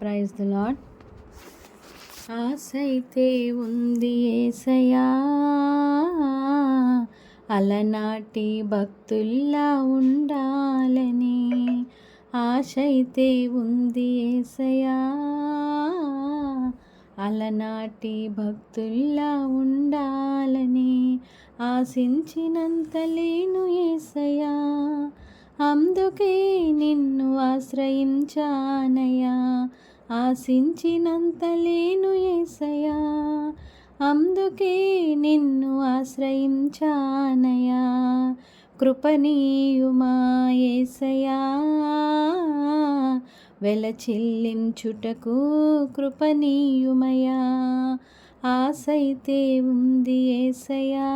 Praise the lord ఆశైతే ఉంది ఏసయా అలనాటి భక్తుల్లా ఉండాలని. ఆశైతే ఉంది ఏసయా అలనాటి భక్తుల్లా ఉండాలని. ఆశించినంత లేను ఏసయా అందుకే నిన్ను ఆశ్రయించానయా ఆశించినంత లేను ఏసయా అందుకే నిన్ను ఆశ్రయించానయా కృపనీయుమాయేసయా వెల చెల్లించుటకు కృపనీయుమయా ఆశైతే ఉంది ఏసయా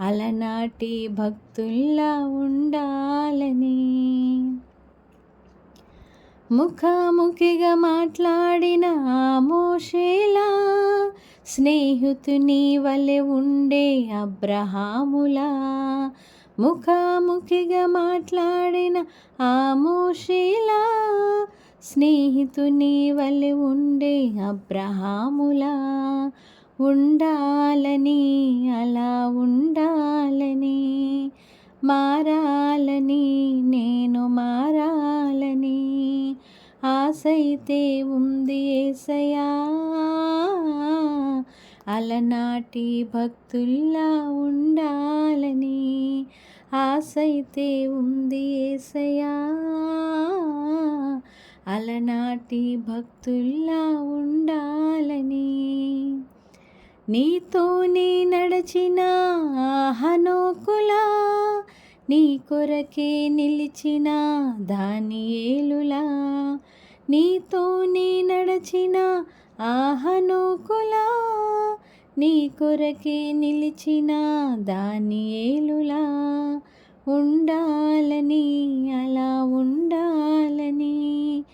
అలనాటి భక్తుల్లా ఉండ ముఖాముఖిగా మాట్లాడిన మోషేలా స్నేహితుని వలె ఉండే అబ్రహాములా. ముఖాముఖిగా మాట్లాడిన ఆమోషేలా స్నేహితుని వలె ఉండే అబ్రహాములా. ఉండాలని అలా ఉండాలని మారాలని నేను మారా అయితే ఉంది ఏసయా? అలనాటి భక్తుల్లా ఉండాలని ఆసైతే ఉంది ఏసయా? అలనాటి భక్తుల్లా ఉండాలని నీతోనే నడచిన హనోకులా నీ కొరకే నిలిచిన దాని ఏలులా నీతోనే నడచిన ఆహనోకులా నీ కొరకే నిలిచిన దాని ఏలులా. ఉండాలని అలా ఉండాలని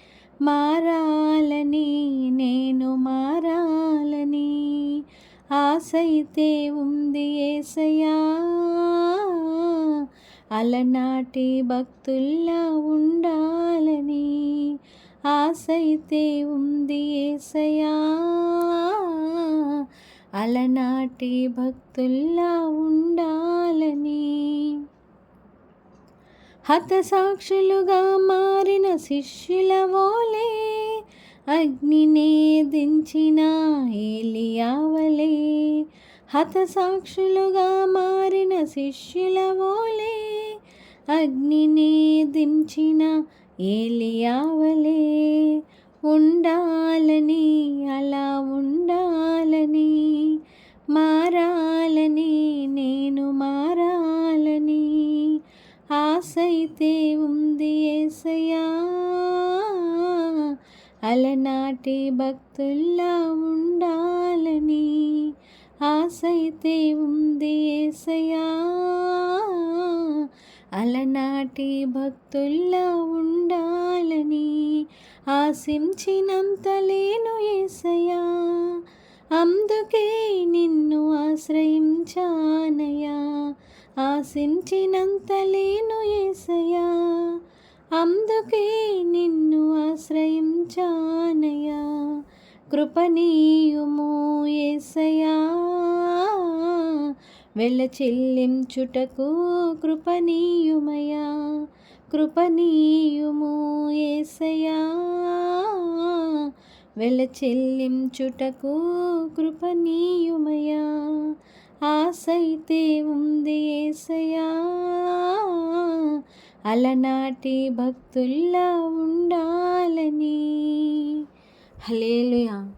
మారాలని నేను మారాలని. ఆసైతే ఉంది ఏసయా అలనాటి భక్తుల్లా ఉండాలని. ఆసైతే ఉంది ఏసయా. అలనాటి భక్తుల్లా ఉండాలని. హతసాక్షులుగా మారిన శిష్యుల వోలే అగ్నినే దించిన ఏలియావలే. హతసాక్షులుగా మారిన శిష్యుల వోలే అగ్నినే దించిన ఏలియావలే. ఉండాలని అలా ఉండాలని. మారాలని నేను మారాలని. ఆసైతే ఉంది ఏసయా అలనాటి భక్తుల్లా ఉండాలని. ఆసైతే ఉంది ఏసయా అలనాటి భక్తుల్లా ఉండాలని ఆశించినంత లేను ఏసయా అందుకే నిన్ను ఆశ్రయించానయా ఆశించినంత లేను ఏసయా అందుకే నిన్ను ఆశ్రయించానయా కృపనీయుము ఏసయా వెళ్ళ చెల్లించుటకు కృపనీయుమయా కృపనీయుము ఏసయా వెళ్ళ చెల్లించుటకు కృపనీయుమయా ఆసైతే ఉంది ఏసయా అలనాటి భక్తుల్లా ఉండాలని. హలేలుయా